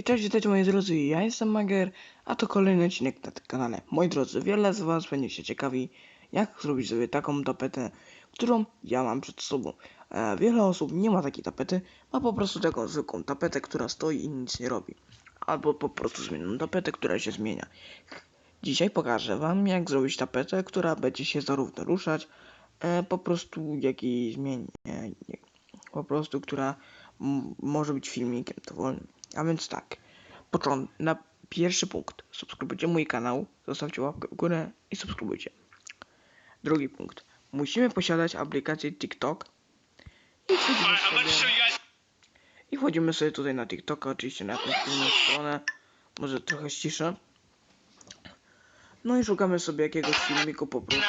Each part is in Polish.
Cześć, witajcie moi drodzy, ja jestem Mager, a to kolejny odcinek na tym kanale. Moi drodzy, wiele z was będzie się ciekawi, jak zrobić sobie taką tapetę, którą ja mam przed sobą. E, wiele osób nie ma takiej tapety, ma po prostu taką zwykłą tapetę, która stoi i nic nie robi. Albo po prostu zmienioną tapetę, która się zmienia. Dzisiaj pokażę wam, jak zrobić tapetę, która będzie się zarówno ruszać, e, po prostu jak i zmieni, po prostu, która może być filmikiem dowolnym. A więc tak, począt na pierwszy punkt. Subskrybujcie mój kanał, zostawcie łapkę w górę i subskrybujcie. Drugi punkt. Musimy posiadać aplikację TikTok i wchodzimy sobie, i wchodzimy sobie tutaj na TikToka, oczywiście na jakąś inną stronę, może trochę ściszę. No i szukamy sobie jakiegoś filmiku po prostu.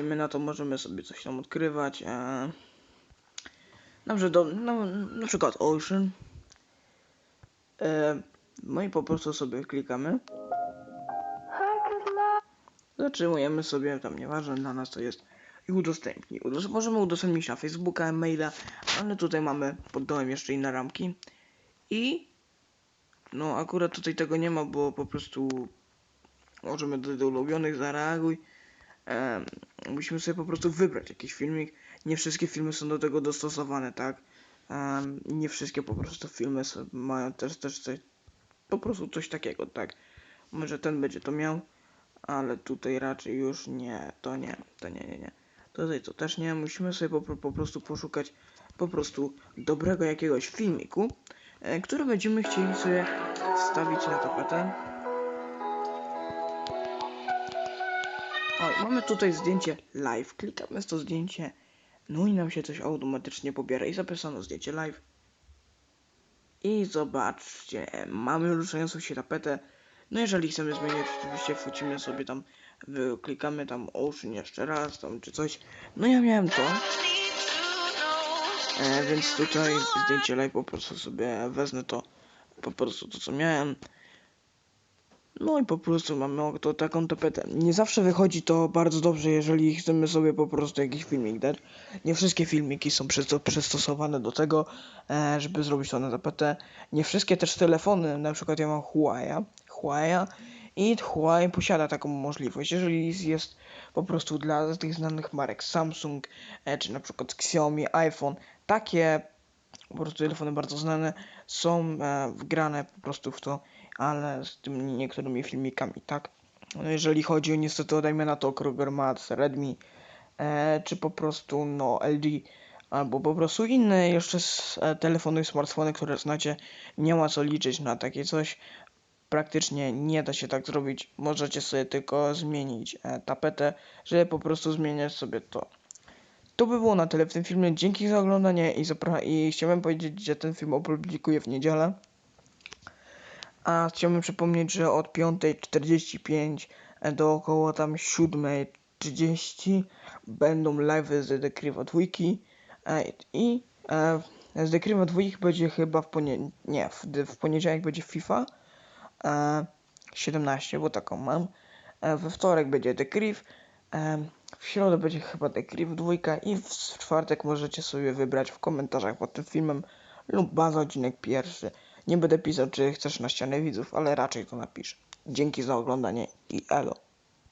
I my na to możemy sobie coś tam odkrywać. E, na, przykład, do- na, na przykład Ocean. E, no i po prostu sobie klikamy. Zatrzymujemy sobie, tam nieważne dla nas to jest. I udostępnij. Udos możemy udostępnić na Facebooka, maila, ale tutaj mamy pod dołem jeszcze inne ramki. I no akurat tutaj tego nie ma, bo po prostu możemy do, do ulubionych zareaguj. Em, musimy sobie po prostu wybrać jakiś filmik. Nie wszystkie filmy są do tego dostosowane, tak? Em, nie wszystkie po prostu filmy mają też, też coś, po prostu coś takiego, tak? Może ten będzie to miał, ale tutaj raczej już nie, to nie, to nie, nie, nie. Tutaj to też nie, musimy sobie po, po prostu poszukać po prostu dobrego jakiegoś filmiku, e, który będziemy chcieli sobie wstawić na tapetę. Oj, mamy tutaj zdjęcie live. Klikamy to zdjęcie. No i nam się coś automatycznie pobiera i zapisano zdjęcie live. I zobaczcie, mamy ruszającą się tapetę. No jeżeli chcemy zmienić, oczywiście wchodzimy sobie tam, klikamy tam Ocean jeszcze raz, tam czy coś. No ja miałem to. E, więc tutaj zdjęcie live po prostu sobie wezmę to, po prostu to co miałem. No i po prostu mamy to taką tapetę. Nie zawsze wychodzi to bardzo dobrze, jeżeli chcemy sobie po prostu jakiś filmik dać. Nie wszystkie filmiki są przysto- przystosowane do tego, e, żeby zrobić to na tapetę. Nie wszystkie też telefony, na przykład ja mam Huawei, Huawei i Huawei posiada taką możliwość. Jeżeli jest po prostu dla tych znanych marek Samsung, e, czy na przykład Xiaomi, iPhone, takie po prostu telefony bardzo znane są e, wgrane po prostu w to, ale z tymi niektórymi filmikami, tak? No jeżeli chodzi o niestety, dajmy na to Kruger Mats, Redmi, e, czy po prostu no LG, albo po prostu inne jeszcze s- e, telefony i smartfony, które znacie, nie ma co liczyć na takie coś. Praktycznie nie da się tak zrobić. Możecie sobie tylko zmienić e, tapetę, żeby po prostu zmieniać sobie to. To by było na tyle w tym filmie. Dzięki za oglądanie i, zapra- i chciałem powiedzieć, że ten film opublikuję w niedzielę. A chciałbym przypomnieć, że od 5.45 do około tam 7.30 będą live z The Krywa dwójki e, i e, z The Krywa dwójki będzie chyba w poniedziałek, nie, w, poniedziałek będzie FIFA e, 17, bo taką mam. E, we wtorek będzie e, w środę będzie chyba Criv dwójka i w czwartek możecie sobie wybrać w komentarzach pod tym filmem lub baza odcinek pierwszy. Nie będę pisał, czy chcesz na ścianę widzów, ale raczej to napisz. Dzięki za oglądanie i elo.